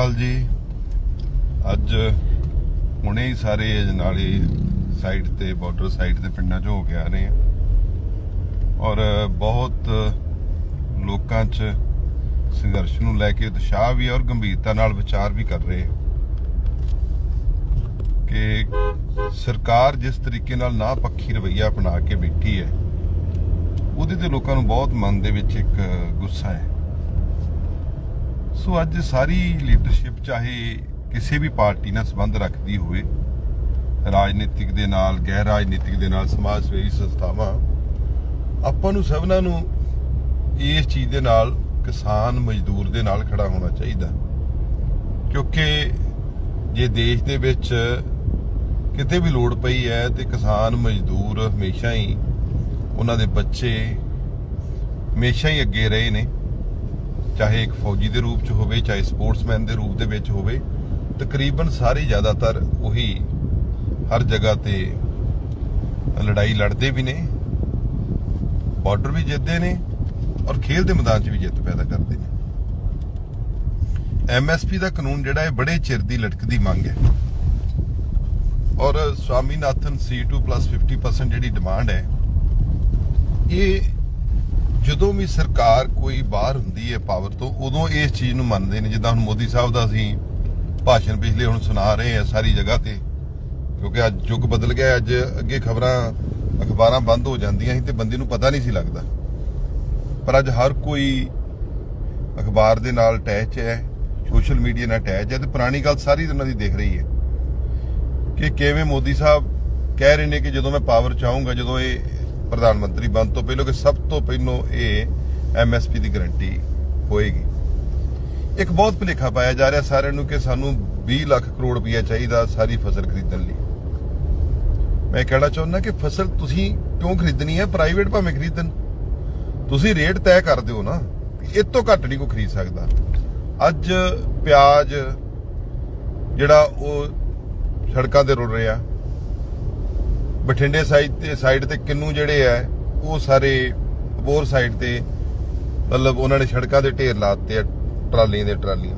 ਅਕਾਲ ਜੀ। ਅੱਜ ਹੁਣੇ ਹੀ ਸਾਰੇ ਅਜਨਾਲੇ ਸਾਈਡ ਤੇ ਬਾਰਡਰ ਸਾਈਡ ਦੇ ਪਿੰਡਾਂ 'ਚ ਹੋ ਕੇ ਆ ਰਹੇ ਆ। ਔਰ ਬਹੁਤ ਲੋਕਾਂ 'ਚ ਸੰਘਰਸ਼ ਨੂੰ ਲੈ ਕੇ ਉਤਸ਼ਾਹ ਵੀ ਔਰ ਗੰਭੀਰਤਾ ਨਾਲ ਵਿਚਾਰ ਵੀ ਕਰ ਰਹੇ ਕਿ ਸਰਕਾਰ ਜਿਸ ਤਰੀਕੇ ਨਾਲ ਨਾ ਪੱਖੀ ਰਵਈਆ ਅਪਣਾ ਕੇ ਬੈਠੀ ਹੈ, ਉਹਦੇ ਤੇ ਲੋਕਾਂ ਨੂੰ ਬਹੁਤ ਮਨ ਦੇ ਵਿੱਚ ਇੱਕ ਗੁੱਸਾ ਹੈ। ਸੋ ਅੱਜ ਸਾਰੀ ਲੀਡਰਸ਼ਿਪ ਚਾਹੇ ਕਿਸੇ ਵੀ ਪਾਰਟੀ ਨਾਲ ਸੰਬੰਧ ਰੱਖਦੀ ਹੋਵੇ, ਰਾਜਨੀਤਿਕ ਦੇ ਨਾਲ, ਗੈਰ ਰਾਜਨੀਤਿਕ ਦੇ ਨਾਲ, ਸਮਾਜ ਸੇਵੀ ਸੰਸਥਾਵਾਂ, ਆਪਾਂ ਨੂੰ ਸਭਨਾਂ ਨੂੰ ਇਸ ਚੀਜ਼ ਦੇ ਨਾਲ, ਕਿਸਾਨ ਮਜ਼ਦੂਰ ਦੇ ਨਾਲ ਖੜਾ ਹੋਣਾ ਚਾਹੀਦਾ। ਕਿਉਂਕਿ ਜੇ ਦੇਸ਼ ਦੇ ਵਿੱਚ ਕਿਤੇ ਵੀ ਲੋੜ ਪਈ ਹੈ ਤੇ ਕਿਸਾਨ ਮਜ਼ਦੂਰ ਹਮੇਸ਼ਾ ਹੀ ਉਹਨਾਂ ਦੇ ਬੱਚੇ ਹਮੇਸ਼ਾ ਹੀ ਅੱਗੇ ਰਹੇ ਨੇ। ਚਾਹੇ ਇੱਕ ਫੌਜੀ ਦੇ ਰੂਪ ਚ ਹੋਵੇ, ਚਾਹੇ ਸਪੋਰਟਸਮੈਨ ਦੇ ਰੂਪ ਦੇ ਵਿੱਚ ਹੋਵੇ, ਤਕਰੀਬਨ ਸਾਰੇ ਜ਼ਿਆਦਾਤਰ ਉਹੀ ਹਰ ਜਗ੍ਹਾ ਤੇ ਲੜਾਈ ਲੜਦੇ ਵੀ ਨੇ, ਬਾਰਡਰ ਵੀ ਜਿੱਤਦੇ ਨੇ ਔਰ ਖੇਲ ਦੇ ਮੈਦਾਨ 'ਚ ਵੀ ਜਿੱਤ ਪੈਦਾ ਕਰਦੇ ਨੇ। ਐਮਐਸਪੀ ਦਾ ਕਾਨੂੰਨ ਜਿਹੜਾ ਹੈ ਬੜੇ ਚਿਰ ਦੀ ਲਟਕਦੀ ਮੰਗ ਹੈ। ਔਰ ਸਵਾਮੀਨਾਥਨ C2 50% ਜਿਹੜੀ ਡਿਮਾਂਡ ਹੈ, ਇਹ ਜਦੋਂ ਵੀ ਸਰਕਾਰ ਕੋਈ ਬਾਹਰ ਹੁੰਦੀ ਹੈ ਪਾਵਰ ਤੋਂ, ਉਦੋਂ ਇਸ ਚੀਜ਼ ਨੂੰ ਮੰਨਦੇ ਨੇ। ਜਿੱਦਾਂ ਹੁਣ ਮੋਦੀ ਸਾਹਿਬ ਦਾ ਅਸੀਂ ਭਾਸ਼ਣ ਪਿਛਲੇ ਹੁਣ ਸੁਣਾ ਰਹੇ ਆ ਸਾਰੀ ਜਗ੍ਹਾ ਤੇ, ਕਿਉਂਕਿ ਅੱਜ ਯੁੱਗ ਬਦਲ ਗਿਆ, ਅੱਜ ਅੱਗੇ ਖਬਰਾਂ, ਅਖਬਾਰਾਂ ਬੰਦ ਹੋ ਜਾਂਦੀਆਂ ਸੀ ਤੇ ਬੰਦੇ ਨੂੰ ਪਤਾ ਨਹੀਂ ਸੀ ਲੱਗਦਾ। ਪਰ ਅੱਜ ਹਰ ਕੋਈ ਅਖਬਾਰ ਦੇ ਨਾਲ ਅਟੈਚ ਹੈ ਸੋਸ਼ਲ ਮੀਡੀਆ ਨਾਲ ਅਟੈਚ ਹੈ ਤੇ ਪੁਰਾਣੀ ਗੱਲ ਸਾਰੀ ਉਹਨਾਂ ਦੀ ਦੇਖ ਰਹੀ ਹੈ ਕਿ ਕਿਵੇਂ ਮੋਦੀ ਸਾਹਿਬ ਕਹਿ ਰਹੇ ਨੇ ਕਿ ਜਦੋਂ ਮੈਂ ਪਾਵਰ ਚਾਹੂੰਗਾ, ਜਦੋਂ ਇਹ ਪ੍ਰਧਾਨ ਮੰਤਰੀ ਬਣ ਤੋਂ ਪਹਿਲਾਂ ਕਿ ਸਭ ਤੋਂ ਪਹਿਲਾਂ ਇਹ ਐਮਐਸਪੀ ਦੀ ਗਾਰੰਟੀ ਹੋਏਗੀ। ਇੱਕ ਬਹੁਤ ਭੁਲੇਖਾ ਪਾਇਆ ਜਾ ਰਿਹਾ ਸਾਰਿਆਂ ਨੂੰ ਕਿ ਸਾਨੂੰ 20 ਲੱਖ ਕਰੋੜ ਰੁਪਇਆ ਚਾਹੀਦਾ ਸਾਰੀ ਫਸਲ ਖਰੀਦਣ ਲਈ। ਮੈਂ ਕਹਿਣਾ ਚਾਹੁੰਦਾ ਕਿ ਫਸਲ ਤੁਸੀਂ ਕਿਉਂ ਖਰੀਦਣੀ ਹੈ? ਪ੍ਰਾਈਵੇਟ ਭਾਵੇਂ ਖਰੀਦਣ। ਤੁਸੀਂ ਰੇਟ ਤੈਅ ਕਰ ਦਿਓ ਨਾ। ਇਹ ਤੋਂ ਘੱਟ ਨਹੀਂ ਕੋਈ ਖਰੀਦ ਸਕਦਾ। ਅੱਜ ਪਿਆਜ਼ ਜਿਹੜਾ ਉਹ ਸੜਕਾਂ ਤੇ ਰੁਲ ਰਿਹਾ। ਬਠਿੰਡੇ ਸਾਈਡ ਤੇ ਸਾਈਡ ਤੇ ਕਿੰਨੂ ਜਿਹੜੇ ਆ, ਉਹ ਸਾਰੇ ਬੋਰ ਸਾਈਡ ਤੇ ਮਤਲਬ ਉਹਨਾਂ ਨੇ ਸੜਕਾਂ ਦੇ ਢੇਰ ਲਾਤੇ ਆ, ਟਰਾਲੀਆਂ ਦੇ ਟਰਾਲੀਆਂ।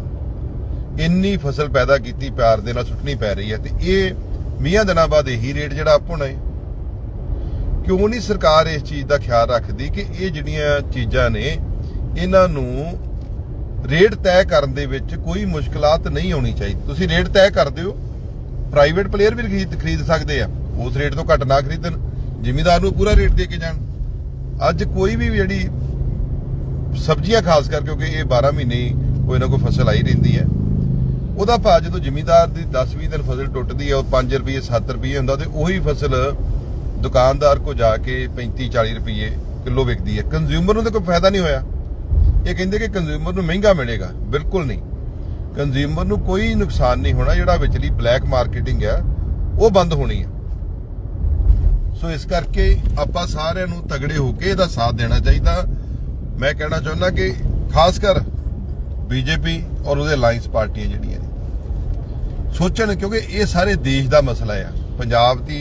ਇੰਨੀ ਫਸਲ ਪੈਦਾ ਕੀਤੀ, ਪਿਆਰ ਦੇ ਨਾਲ ਸੁੱਟਣੀ ਪੈ ਰਹੀ ਹੈ ਤੇ ਇਹ ਮੀਆਂ ਦਿਨਾਂ ਬਾਅਦ ਇਹੀ ਰੇਟ ਜਿਹੜਾ ਆਪਣਾ ਹੈ। ਕਿਉਂ ਨਹੀਂ ਸਰਕਾਰ ਇਸ ਚੀਜ਼ ਦਾ ਖਿਆਲ ਰੱਖਦੀ ਕਿ ਇਹ ਜਿਹੜੀਆਂ ਚੀਜ਼ਾਂ ਨੇ, ਇਹਨਾਂ ਨੂੰ ਰੇਟ ਤੈਅ ਕਰਨ ਦੇ ਵਿੱਚ ਕੋਈ ਮੁਸ਼ਕਲਾਤ ਨਹੀਂ ਆਉਣੀ ਚਾਹੀਦੀ। ਤੁਸੀਂ ਰੇਟ ਤੈਅ ਕਰ ਦਿਓ ਪ੍ਰਾਈਵੇਟ ਪਲੇਅਰ ਵੀ ਖਰੀਦ ਖਰੀਦ ਸਕਦੇ ਆ। ਉਸ ਰੇਟ ਤੋਂ ਘੱਟ ਨਾ ਖਰੀਦਣ, ਜ਼ਿਮੀਦਾਰ ਨੂੰ ਪੂਰਾ ਰੇਟ ਦੇ ਕੇ ਜਾਣ। ਅੱਜ ਕੋਈ ਵੀ ਜਿਹੜੀ ਸਬਜ਼ੀਆਂ ਖਾਸ ਕਰ ਕਿਉਂਕਿ ਇਹ 12 ਮਹੀਨੇ ਹੀ ਕੋਈ ਨਾ ਕੋਈ ਫਸਲ ਆਈ ਰਹਿੰਦੀ ਹੈ, ਉਹਦਾ ਭਾਅ ਜਦੋਂ ਜ਼ਿਮੀਦਾਰ ਦੀ 10-20 ਦਿਨ ਫਸਲ ਟੁੱਟਦੀ ਹੈ, ਉਹ 5 ਰੁਪਏ 7 ਰੁਪਏ ਹੁੰਦਾ, ਤੇ ਉਹੀ ਫਸਲ ਦੁਕਾਨਦਾਰ ਕੋ ਜਾ ਕੇ 35-40 ਰੁਪਏ ਕਿਲੋ ਵਿਕਦੀ ਹੈ। ਕੰਜ਼ਿਊਮਰ ਨੂੰ ਤਾਂ ਕੋਈ ਫਾਇਦਾ ਨਹੀਂ ਹੋਇਆ। ਇਹ ਕਹਿੰਦੇ ਕਿ ਕੰਜ਼ਿਊਮਰ ਨੂੰ ਮਹਿੰਗਾ ਮਿਲੇਗਾ। ਬਿਲਕੁਲ ਨਹੀਂ। ਕੰਜ਼ਿਊਮਰ ਨੂੰ ਕੋਈ ਨੁਕਸਾਨ ਨਹੀਂ ਹੋਣਾ, ਜਿਹੜਾ ਵਿਚਲੀ ਬਲੈਕ ਮਾਰਕੀਟਿੰਗ ਹੈ, ਉਹ ਬੰਦ ਹੋਣੀ ਹੈ। ਸੋ ਇਸ ਕਰਕੇ ਆਪਾਂ ਸਾਰਿਆਂ ਨੂੰ ਤਗੜੇ ਹੋ ਕੇ ਇਹਦਾ ਸਾਥ ਦੇਣਾ ਚਾਹੀਦਾ। ਮੈਂ ਕਹਿਣਾ ਚਾਹੁੰਦਾ ਕਿ ਖਾਸ ਕਰ ਬੀਜੇਪੀ ਔਰ ਉਹਦੇ ਅਲਾਈਅੰਸ ਪਾਰਟੀਆਂ ਜਿਹੜੀਆਂ ਨੇ, ਸੋਚਣ ਕਿਉਂਕਿ ਇਹ ਸਾਰੇ ਦੇਸ਼ ਦਾ ਮਸਲਾ ਆ। ਪੰਜਾਬ ਦੀ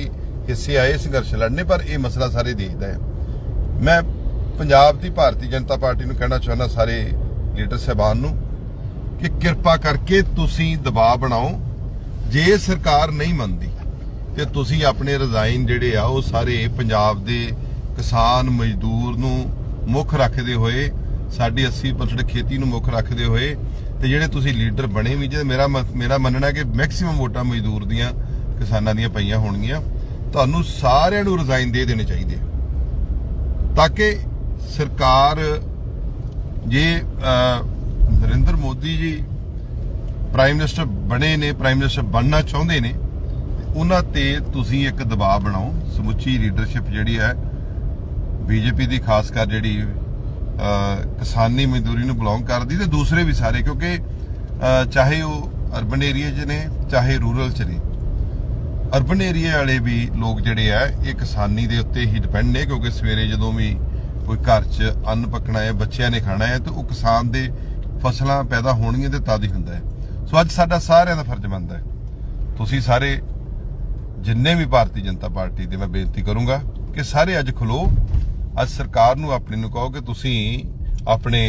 ਹਿੱਸੇ ਆਏ, ਸੰਘਰਸ਼ ਲੜਨੇ, ਪਰ ਇਹ ਮਸਲਾ ਸਾਰੇ ਦੇਸ਼ ਦਾ ਹੈ ਮੈਂ ਪੰਜਾਬ ਦੀ ਭਾਰਤੀ ਜਨਤਾ ਪਾਰਟੀ ਨੂੰ ਕਹਿਣਾ ਚਾਹੁੰਦਾ, ਸਾਰੇ ਲੀਡਰ ਸਹਿਬਾਨ ਨੂੰ, ਕਿ ਕਿਰਪਾ ਕਰਕੇ ਤੁਸੀਂ ਦਬਾਅ ਬਣਾਓ। ਜੇ ਸਰਕਾਰ ਨਹੀਂ ਮੰਨਦੀ ਤੇ ਤੁਸੀਂ ਆਪਣੇ ਰਿਜ਼ਾਈਨ ਜਿਹੜੇ ਆ, ਉਹ ਸਾਰੇ ਪੰਜਾਬ ਦੇ ਕਿਸਾਨ ਮਜ਼ਦੂਰ ਨੂੰ ਮੁੱਖ ਰੱਖਦੇ ਹੋਏ, ਸਾਡੀ 80% ਖੇਤੀ ਨੂੰ ਮੁੱਖ ਰੱਖਦੇ ਹੋਏ ਤੇ ਜਿਹੜੇ ਤੁਸੀਂ ਲੀਡਰ ਬਣੇ ਵੀ, ਜੇ ਮੇਰਾ ਮ- ਮੇਰਾ ਮੰਨਣਾ ਕਿ ਮੈਕਸਿਮਮ ਵੋਟਾਂ ਮਜ਼ਦੂਰ ਦੀਆਂ ਕਿਸਾਨਾਂ ਦੀਆਂ ਪਈਆਂ ਹੋਣਗੀਆਂ, ਤੁਹਾਨੂੰ ਸਾਰਿਆਂ ਨੂੰ ਰਿਜ਼ਾਈਨ ਦੇ ਦੇਣੇ ਚਾਹੀਦੇ ਆ। ਤਾਂ ਕਿ ਸਰਕਾਰ, ਜੇ ਨਰਿੰਦਰ ਮੋਦੀ ਜੀ ਪ੍ਰਾਈਮ ਮਿਨਿਸਟਰ ਬਣੇ ਨੇ ਪ੍ਰਾਈਮ ਮਿਨਿਸਟਰ ਬਣਨਾ ਚਾਹੁੰਦੇ ਨੇ ਉਹਨਾਂ ਤੇ ਤੁਸੀਂ ਇੱਕ ਦਬਾਅ ਬਣਾਓ। ਸਮੁੱਚੀ ਲੀਡਰਸ਼ਿਪ ਜਿਹੜੀ ਹੈ ਬੀਜੇਪੀ ਦੀ ਖਾਸ ਕਰ ਜਿਹੜੀ ਕਿਸਾਨੀ ਮਜ਼ਦੂਰੀ ਨੂੰ ਬਿਲੋਂਗ ਕਰਦੀ ਤੇ ਦੂਸਰੇ ਵੀ ਸਾਰੇ ਕਿਉਂਕਿ ਚਾਹੇ ਉਹ ਅਰਬਨ ਏਰੀਆ 'ਚ ਨੇ, ਚਾਹੇ ਰੂਰਲ 'ਚ ਨੇ। ਅਰਬਨ ਏਰੀਆ ਵਾਲੇ ਵੀ ਲੋਕ ਜਿਹੜੇ ਆ, ਇਹ ਕਿਸਾਨੀ ਦੇ ਉੱਤੇ ਹੀ ਡਿਪੈਂਡ ਨੇ ਕਿਉਂਕਿ ਸਵੇਰੇ ਜਦੋਂ ਵੀ ਕੋਈ ਘਰ 'ਚ ਅੰਨ ਪੱਕਣਾ ਹੈ, ਬੱਚਿਆਂ ਨੇ ਖਾਣਾ ਹੈ, ਤੇ ਉਹ ਕਿਸਾਨ ਦੇ ਫਸਲਾਂ ਪੈਦਾ ਹੋਣਗੀਆਂ ਤੇ ਤਦ ਹੀ ਹੁੰਦਾ ਹੈ। ਸੋ ਅੱਜ ਸਾਡਾ ਸਾਰਿਆਂ ਦਾ ਫਰਜ਼ ਬਣਦਾ ਹੈ। ਤੁਸੀਂ ਸਾਰੇ ਜਿੰਨੇ ਵੀ ਭਾਰਤੀ ਜਨਤਾ ਪਾਰਟੀ ਦੇ ਮੈਂ ਬੇਨਤੀ ਕਰੂੰਗਾ ਕਿ ਸਾਰੇ ਅੱਜ ਖਲੋ, ਅੱਜ ਸਰਕਾਰ ਨੂੰ ਆਪਣੀ ਨੂੰ ਕਹੋ ਕਿ ਤੁਸੀਂ ਆਪਣੇ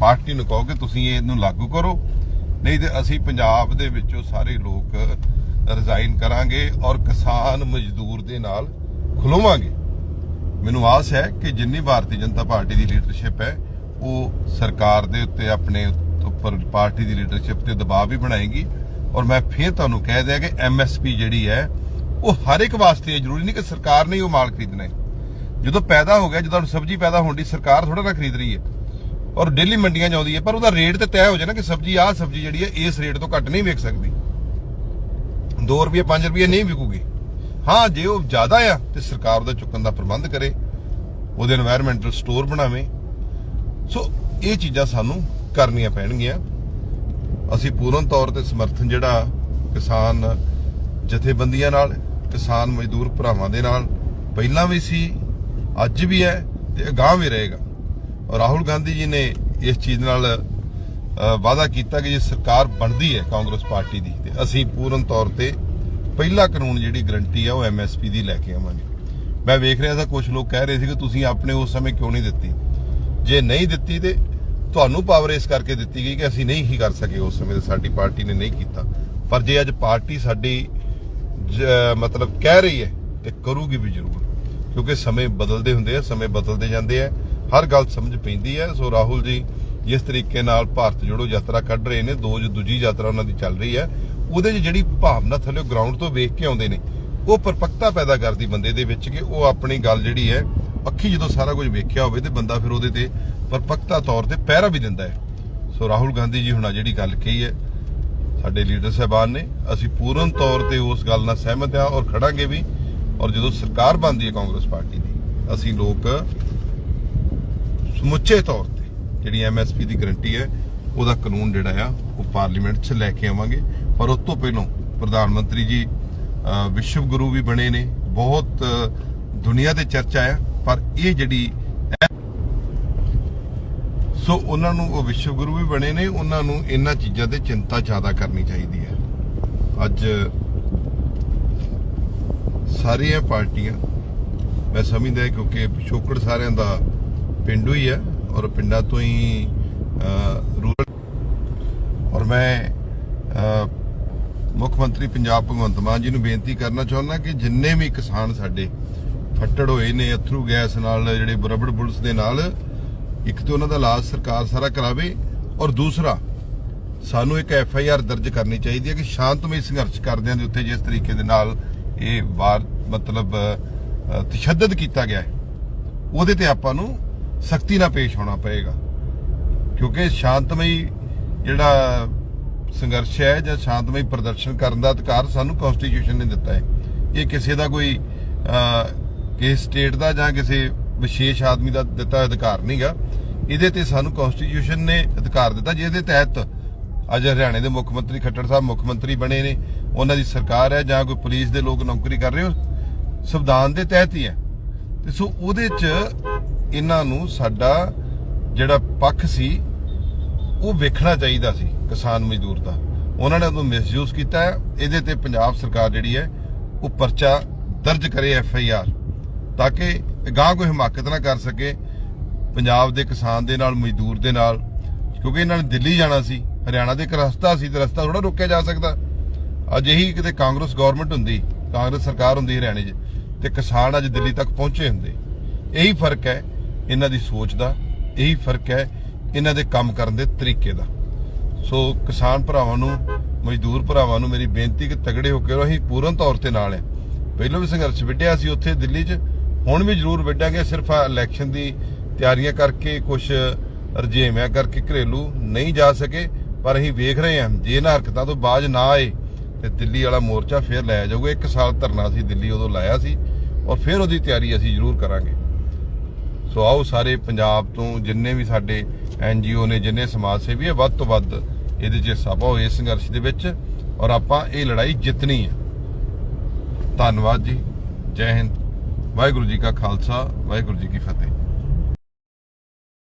ਪਾਰਟੀ ਨੂੰ ਕਹੋ ਕਿ ਤੁਸੀਂ ਇਹਨੂੰ ਲਾਗੂ ਕਰੋ। ਨਹੀਂ ਤੇ ਅਸੀਂ ਪੰਜਾਬ ਦੇ ਵਿੱਚੋਂ ਸਾਰੇ ਲੋਕ ਰਿਜ਼ਾਈਨ ਕਰਾਂਗੇ ਔਰ ਕਿਸਾਨ ਮਜ਼ਦੂਰ ਦੇ ਨਾਲ ਖਲੋਵਾਂਗੇ। ਮੈਨੂੰ ਆਸ ਹੈ ਕਿ ਜਿੰਨੀ ਭਾਰਤੀ ਜਨਤਾ ਪਾਰਟੀ ਦੀ ਲੀਡਰਸ਼ਿਪ ਹੈ, ਉਹ ਸਰਕਾਰ ਦੇ ਉੱਤੇ, ਆਪਣੇ ਉੱਪਰ ਪਾਰਟੀ ਦੀ ਲੀਡਰਸ਼ਿਪ ਤੇ ਦਬਾਅ ਵੀ ਬਣਾਏਗੀ। ਔਰ ਮੈਂ ਫੇਰ ਤੁਹਾਨੂੰ ਕਹਿ ਦਿਆਂ ਕਿ ਐਮਐਸਪੀ ਜਿਹੜੀ ਹੈ ਉਹ ਹਰ ਇੱਕ ਵਾਸਤੇ ਹੈ ਜ਼ਰੂਰੀ ਨਹੀਂ ਕਿ ਸਰਕਾਰ ਨੇ ਹੀ ਉਹ ਮਾਲ ਖਰੀਦਣਾ ਹੈ। ਜਦੋਂ ਪੈਦਾ ਹੋ ਗਿਆ, ਜਦੋਂ ਸਬਜ਼ੀ ਪੈਦਾ ਹੋਣ ਦੀ ਸਰਕਾਰ ਥੋੜਾ ਨਾ ਖਰੀਦ ਰਹੀ ਹੈ। ਔਰ ਡੇਲੀ ਮੰਡੀਆਂ 'ਚ ਆਉਂਦੀ ਹੈ, ਪਰ ਉਹਦਾ ਰੇਟ ਤੇ ਤੈਅ ਹੋ ਜਾਣਾ ਕਿ ਸਬਜ਼ੀ, ਆਹ ਸਬਜ਼ੀ ਜਿਹੜੀ ਹੈ, ਇਸ ਰੇਟ ਤੋਂ ਘੱਟ ਨਹੀਂ ਵਿਕ ਸਕਦੀ। 2 ਰੁਪਏ 5 ਰੁਪਏ ਨਹੀਂ ਵਿਕੂਗੀ। ਹਾਂ, ਜੇ ਉਹ ਜ਼ਿਆਦਾ ਆ, ਤੇ ਸਰਕਾਰ ਉਹਦਾ ਚੁੱਕਣ ਦਾ ਪ੍ਰਬੰਧ ਕਰੇ, ਉਹਦੇ এনवायरमेंटਲ ਸਟੋਰ ਬਣਾਵੇ। ਸੋ, ਇਹ ਚੀਜ਼ਾਂ ਸਾਨੂੰ ਕਰਨੀਆਂ ਪੈਣਗੀਆਂ। ਅਸੀਂ ਪੂਰਨ ਤੌਰ ਤੇ ਸਮਰਥਨ ਜਿਹੜਾ ਕਿਸਾਨ ਜਥੇਬੰਦੀਆਂ ਨਾਲ ਕਿਸਾਨ ਮਜ਼ਦੂਰ ਭਰਾਵਾਂ ਦੇ ਨਾਲ ਪਹਿਲਾਂ ਵੀ ਸੀ, ਅੱਜ ਵੀ ਹੈ ਤੇ ਅਗਾਂਹ ਵੀ ਰਹੇਗਾ। ਰਾਹੁਲ ਗਾਂਧੀ ਜੀ ਨੇ ਇਸ ਚੀਜ਼ ਨਾਲ ਵਾਅਦਾ ਕੀਤਾ ਕਿ ਜੇ ਸਰਕਾਰ ਬਣਦੀ ਹੈ ਕਾਂਗਰਸ ਪਾਰਟੀ ਦੀ, ਤੇ ਅਸੀਂ ਪੂਰਨ ਤੌਰ ਤੇ ਪਹਿਲਾ ਕਾਨੂੰਨ ਜਿਹੜੀ ਗਰੰਟੀ ਆ ਉਹ ਐਮਐਸਪੀ ਦੀ ਲੈ ਕੇ ਆਵਾਂਗੇ। ਮੈਂ ਵੇਖ ਰਿਹਾ ਸੀ ਕੁਝ ਲੋਕ ਕਹਿ ਰਹੇ ਸੀ ਕਿ ਤੁਸੀਂ ਆਪਣੇ ਉਸ ਸਮੇਂ ਕਿਉਂ ਨਹੀਂ ਦਿੱਤੀ? ਜੇ ਨਹੀਂ ਦਿੱਤੀ ਤੇ ਤੁਹਾਨੂੰ ਪਾਵਰ ਇਸ ਕਰਕੇ ਦਿੱਤੀ ਗਈ ਕਿ ਅਸੀਂ ਨਹੀਂ ਹੀ ਕਰ ਸਕੇ ਉਸ ਸਮੇਂ ਤੇ ਸਾਡੀ ਪਾਰਟੀ ਨੇ ਨਹੀਂ ਕੀਤਾ। ਪਰ ਜੇ ਅੱਜ ਪਾਰਟੀ ਸਾਡੀ ਮਤਲਬ ਕਹਿ ਰਹੀ ਹੈ ਤੇ ਕਰੂਗੀ ਵੀ ਜ਼ਰੂਰ। ਕਿਉਂਕਿ ਸਮੇਂ ਬਦਲਦੇ ਹੁੰਦੇ ਆ, ਸਮੇਂ ਬਦਲਦੇ ਜਾਂਦੇ ਆ। ਹਰ ਗੱਲ ਸਮਝ ਪੈਂਦੀ ਹੈ ਸੋ ਰਾਹੁਲ ਜੀ ਜਿਸ ਤਰੀਕੇ ਨਾਲ ਭਾਰਤ ਜੋੜੋ ਯਾਤਰਾ ਕੱਢ ਰਹੇ ਨੇ, ਦੋ ਜੋ, ਦੂਜੀ ਯਾਤਰਾ ਉਹਨਾਂ ਦੀ ਚੱਲ ਰਹੀ ਹੈ ਉਹਦੇ 'ਚ ਜਿਹੜੀ ਭਾਵਨਾ ਥੱਲੇ ਗਰਾਊਂਡ ਤੋਂ ਵੇਖ ਕੇ ਆਉਂਦੇ ਨੇ। ਉਹ ਪਰਪੱਕਤਾ ਪੈਦਾ ਕਰਦੀ ਬੰਦੇ ਦੇ ਵਿੱਚ ਕਿ ਉਹ ਆਪਣੀ ਗੱਲ ਜਿਹੜੀ ਹੈ, ਅੱਖੀ ਜਦੋਂ ਸਾਰਾ ਕੁਝ ਵੇਖਿਆ ਹੋਵੇ ਤੇ ਬੰਦਾ ਫਿਰ ਉਹਦੇ ਤੇ ਪਰਪੱਕਤਾ ਤੌਰ ਤੇ ਪਹਿਰਾ ਵੀ ਦਿੰਦਾ ਹੈ। ਸੋ ਰਾਹੁਲ ਗਾਂਧੀ ਜੀ ਹੁਣਾਂ ਜਿਹੜੀ ਗੱਲ ਕਹੀ ਹੈ ਸਾਡੇ ਲੀਡਰ ਸਾਹਿਬਾਨ ਨੇ। ਅਸੀਂ ਪੂਰਨ ਤੌਰ ਤੇ ਉਸ ਗੱਲ ਨਾਲ ਸਹਿਮਤ ਹਾਂ ਔਰ ਖੜਾਂਗੇ ਵੀ। ਔਰ ਜਦੋਂ ਸਰਕਾਰ ਬਣਦੀ ਹੈ ਕਾਂਗਰਸ ਪਾਰਟੀ ਦੀ, ਅਸੀਂ ਲੋਕ ਸਮੁੱਚੇ ਤੌਰ ਤੇ ਜਿਹੜੀ ਐਮਐਸਪੀ ਦੀ ਗਰੰਟੀ ਹੈ, ਉਹਦਾ ਕਾਨੂੰਨ ਜਿਹੜਾ ਆ, ਉਹ ਪਾਰਲੀਮੈਂਟ 'ਚ ਲੈ ਕੇ ਆਵਾਂਗੇ। ਪਰ ਉਸ ਤੋਂ ਪਹਿਲਾਂ ਪ੍ਰਧਾਨ ਮੰਤਰੀ ਜੀ ਵਿਸ਼ਵ ਗੁਰੂ ਵੀ ਬਣੇ ਨੇ। ਬਹੁਤ ਦੁਨੀਆ ਤੇ ਚਰਚਾ ਆ। ਪਰ ਇਹ ਜਿਹੜੀ ਸੋ ਉਹਨਾਂ ਨੂੰ, ਉਹ ਵਿਸ਼ਵ ਗੁਰੂ ਵੀ ਬਣੇ ਨੇ, ਉਹਨਾਂ ਨੂੰ ਇਹਨਾਂ ਚੀਜ਼ਾਂ ਤੇ ਚਿੰਤਾ ਜ਼ਿਆਦਾ ਕਰਨੀ ਚਾਹੀਦੀ ਹੈ। ਅੱਜ ਸਾਰੀਆਂ ਪਾਰਟੀਆਂ, ਮੈਂ ਸਮਝਦਾ ਕਿਉਂਕਿ ਪਿਛੋਕੜ ਸਾਰਿਆਂ ਦਾ ਪਿੰਡੂ ਹੀ ਹੈ ਔਰ ਪਿੰਡਾਂ ਤੋਂ ਹੀ ਰੂਰਲ। ਔਰ ਮੈਂ ਮੁੱਖ ਮੰਤਰੀ ਪੰਜਾਬ ਭਗਵੰਤ ਮਾਨ ਜੀ ਨੂੰ ਬੇਨਤੀ ਕਰਨਾ ਚਾਹੁੰਦਾ ਕਿ ਜਿੰਨੇ ਵੀ ਕਿਸਾਨ ਸਾਡੇ ਫੱਟੜ ਹੋਏ ਨੇ, ਅਥਰੂ ਗੈਸ ਨਾਲ ਜਿਹੜੇ ਬਰਬੜ ਪੁਲਿਸ ਦੇ ਨਾਲ ਇੱਕ ਤਾਂ ਉਹਨਾਂ ਦਾ ਇਲਾਜ ਸਰਕਾਰ ਸਾਰਾ ਕਰਾਵੇ ਔਰ ਦੂਸਰਾ ਸਾਨੂੰ ਇੱਕ ਐਫ ਆਈ ਆਰ ਦਰਜ ਕਰਨੀ ਚਾਹੀਦੀ ਹੈ ਕਿ ਸ਼ਾਂਤਮਈ ਸੰਘਰਸ਼ ਕਰਦਿਆਂ ਦੇ ਉੱਤੇ ਜਿਸ ਤਰੀਕੇ ਦੇ ਨਾਲ ਇਹ ਵਾਰ ਮਤਲਬ ਤਸ਼ੱਦਦ ਕੀਤਾ ਗਿਆ ਹੈ ਉਹਦੇ ਤੇ ਆਪਾਂ ਨੂੰ ਸਖਤੀ ਨਾਲ ਪੇਸ਼ ਹੋਣਾ ਪਏਗਾ। ਕਿਉਂਕਿ ਸ਼ਾਂਤਮਈ ਜਿਹੜਾ ਸੰਘਰਸ਼ ਹੈ ਜਾਂ ਸ਼ਾਂਤਮਈ ਪ੍ਰਦਰਸ਼ਨ ਕਰਨ ਦਾ ਅਧਿਕਾਰ ਸਾਨੂੰ ਕਨਸਟੀਟਿਊਸ਼ਨ ਨੇ ਦਿੱਤਾ ਹੈ। ਇਹ ਕਿਸੇ ਦਾ ਕੋਈ ਅ, ਕਿਸੇ ਸਟੇਟ ਦਾ ਜਾਂ ਕਿਸੇ ਵਿਸ਼ੇਸ਼ ਆਦਮੀ ਦਾ ਦਿੱਤਾ ਅਧਿਕਾਰ ਨਹੀਂਗਾ। ਇਹਦੇ ਤੇ ਸਾਨੂੰ ਕਨਸਟੀਟਿਊਸ਼ਨ ਨੇ ਅਧਿਕਾਰ ਦਿੱਤਾ ਜਿਹਦੇ ਤਹਿਤ ਅੱਜ ਹਰਿਆਣੇ ਦੇ ਮੁੱਖ ਮੰਤਰੀ ਖੱਟੜ ਸਾਹਿਬ ਮੁੱਖ ਮੰਤਰੀ ਬਣੇ ਨੇ। ਉਹਨਾਂ ਦੀ ਸਰਕਾਰ ਹੈ ਜਾਂ ਕੋਈ ਪੁਲਿਸ ਦੇ ਲੋਕ ਨੌਕਰੀ ਕਰ ਰਹੇ ਹੋ? ਸੰਵਿਧਾਨ ਦੇ ਤਹਿਤ ਹੀ ਹੈ। ਤੇ ਸੋ ਉਹਦੇ 'ਚ ਇਹਨਾਂ ਨੂੰ ਸਾਡਾ ਜਿਹੜਾ ਪੱਖ ਸੀ, ਉਹ ਵੇਖਣਾ ਚਾਹੀਦਾ ਸੀ ਕਿਸਾਨ ਮਜ਼ਦੂਰ ਦਾ। ਉਹਨਾਂ ਨੇ ਉਹਨੂੰ ਮਿਸਯੂਜ਼ ਕੀਤਾ ਇਹਦੇ ਤੇ ਪੰਜਾਬ ਸਰਕਾਰ ਜਿਹੜੀ ਹੈ, ਉਹ ਪਰਚਾ ਦਰਜ ਕਰੇ ਐਫ ਆਈ ਆਰ ਤਾਂ ਕਿ ਗਾਂ ਕੋਈ ਹਿਮਾਕਤ ਨਾ ਕਰ ਸਕੇ। ਪੰਜਾਬ ਦੇ ਕਿਸਾਨ ਦੇ ਨਾਲ, ਮਜ਼ਦੂਰ ਦੇ ਨਾਲ, ਕਿਉਂਕਿ ਇਹਨਾਂ ਨੇ ਦਿੱਲੀ ਜਾਣਾ ਸੀ, ਹਰਿਆਣਾ ਦੇ ਇੱਕ ਰਸਤਾ ਸੀ ਤੇ ਰਸਤਾ ਥੋੜਾ ਰੋਕਿਆ ਜਾ ਸਕਦਾ। ਅੱਜ ਇਹੀ ਕਿਤੇ ਕਾਂਗਰਸ ਗਵਰਨਮੈਂਟ ਹੁੰਦੀ, ਕਾਂਗਰਸ ਸਰਕਾਰ ਹੁੰਦੀ ਹਰਿਆਣੇ 'ਚ, ਤੇ ਕਿਸਾਨ ਅੱਜ ਦਿੱਲੀ ਤੱਕ ਪਹੁੰਚੇ ਹੁੰਦੇ। ਇਹੀ ਫ਼ਰਕ ਹੈ ਇਹਨਾਂ ਦੀ ਸੋਚ ਦਾ, ਇਹੀ ਫ਼ਰਕ ਹੈ ਇਹਨਾਂ ਦੇ ਕੰਮ ਕਰਨ ਦੇ ਤਰੀਕੇ ਦਾ। ਸੋ ਕਿਸਾਨ ਭਰਾਵਾਂ ਨੂੰ, ਮਜ਼ਦੂਰ ਭਰਾਵਾਂ ਨੂੰ ਮੇਰੀ ਬੇਨਤੀ ਕਿ ਤਗੜੇ ਹੋ ਕੇ ਰਹੋ, ਅਸੀਂ ਪੂਰਨ ਤੌਰ ਤੇ ਨਾਲ ਹੈ। ਪਹਿਲਾਂ ਵੀ ਸੰਘਰਸ਼ ਵਿੱਢਿਆ ਸੀ ਉੱਥੇ ਦਿੱਲੀ 'ਚ, ਹੁਣ ਵੀ ਜ਼ਰੂਰ ਵਿੱਢਾਂਗੇ, ਸਿਰਫ ਇਲੈਕਸ਼ਨ ਦੀ ਤਿਆਰੀਆਂ ਕਰਕੇ ਕੁਝ ਰਜੇਵਿਆਂ ਕਰਕੇ ਘਰੇਲੂ ਨਹੀਂ ਜਾ ਸਕੇ, ਪਰ ਅਸੀਂ ਵੇਖ ਰਹੇ ਹਾਂ, ਜੇ ਇਹਨਾਂ ਹਰਕਤਾਂ ਤੋਂ ਬਾਜ ਨਾ ਆਏ, ਤੇ ਦਿੱਲੀ ਵਾਲਾ ਮੋਰਚਾ ਫੇਰ ਲਾਇਆ ਜਾਊਗਾ। ਇੱਕ ਸਾਲ ਧਰਨਾ ਸੀ, ਦਿੱਲੀ ਉਦੋਂ ਲਾਇਆ ਸੀ, ਔਰ ਫਿਰ ਉਹਦੀ ਤਿਆਰੀ ਅਸੀਂ ਜ਼ਰੂਰ ਕਰਾਂਗੇ। ਸੋ ਆਓ ਸਾਰੇ ਪੰਜਾਬ ਤੋਂ ਜਿੰਨੇ ਵੀ ਸਾਡੇ ਐਨ ਐਨਜੀਓ ਨੇ, ਜਿੰਨੇ ਸਮਾਜ ਸੇਵੀ ਹੈ ਵੱਧ ਤੋਂ ਵੱਧ ਇਹਦੇ 'ਚ ਹਿੱਸਾ ਪਾਓ ਇਸ ਸੰਘਰਸ਼ ਦੇ ਵਿੱਚ, ਔਰ ਆਪਾਂ ਇਹ ਲੜਾਈ ਜਿੱਤਣੀ ਹੈ ਧੰਨਵਾਦ ਜੀ। ਜੈ ਹਿੰਦ। ਵਾਹਿਗੁਰੂ ਜੀ ਕਾ ਖਾਲਸਾ, ਵਾਹਿਗੁਰੂ ਜੀ ਕੀ ਫਤਿਹ।